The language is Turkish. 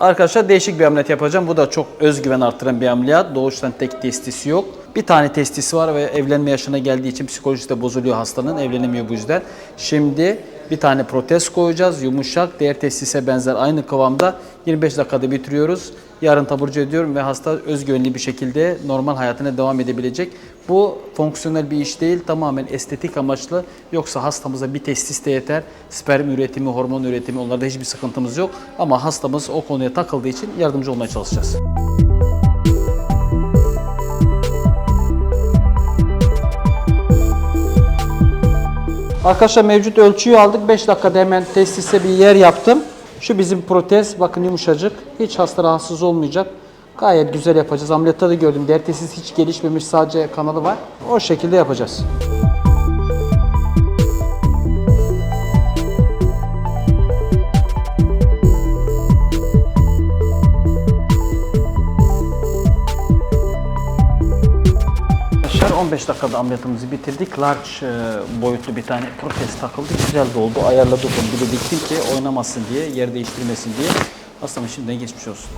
Arkadaşlar değişik bir ameliyat yapacağım. Bu da çok özgüven artıran bir ameliyat. Doğuştan tek testisi yok. Bir tane testisi var ve evlenme yaşına geldiği için psikolojisi de bozuluyor hastanın. Evlenemiyor bu yüzden. Şimdi bir tane protez koyacağız. Yumuşak. Diğer testise benzer aynı kıvamda. 25 dakikada bitiriyoruz. Yarın taburcu ediyorum ve hasta özgüvenli bir şekilde normal hayatına devam edebilecek. Bu fonksiyonel bir iş değil, tamamen estetik amaçlı. Yoksa hastamıza bir testis de yeter. Sperm üretimi, hormon üretimi onlarda hiçbir sıkıntımız yok. Ama hastamız o konuya takıldığı için yardımcı olmaya çalışacağız. Arkadaşlar mevcut ölçüyü aldık. 5 dakikada hemen testise bir yer yaptım. Şu bizim protez. Bakın yumuşacık. Hiç hasta rahatsız olmayacak. Gayet güzel yapacağız. Ameliyatta da gördüm. Diğer tesis hiç gelişmemiş. Sadece kanalı var. O şekilde yapacağız. Arkadaşlar 15 dakikada ameliyatımızı bitirdik. Large e, boyutlu bir tane protez takıldı. Güzel de oldu. Ayarladık onu. Bir de diktim ki oynamasın diye, yer değiştirmesin diye. Hastamın şimdiden geçmiş olsun.